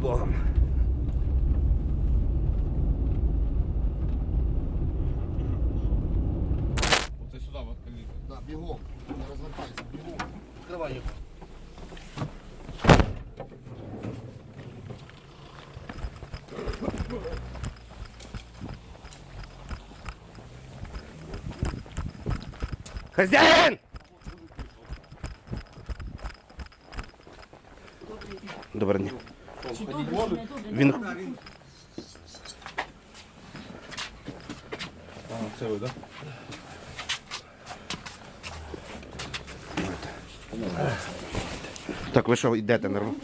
Богом. Оце сюди, от коліна. Да, бігом. Не розвертайся, бігом. Відкривай його. Хазяїн! Доброго дня. Він А, це ви, так? Так, ви що, йдете нормально?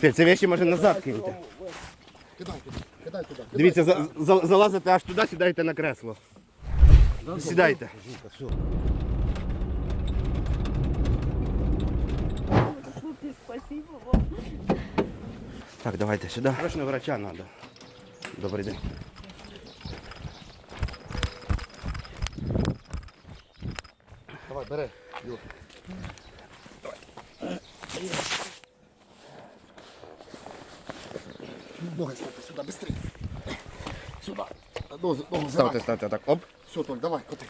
Ці вещи може назад киньте. Кидай, кидай, кидай туди. Дивіться, за, за, залазите аж туди, сідайте на кресло. Сідайте. Так, давайте сюди. Срочно врача треба. Добрий день. Давай, бери. Юр. Ноги ставте сюди, быстрее. Сюди. Ногу, ногу Ставте, ставте так. Оп. Все, Толь, давай, коти.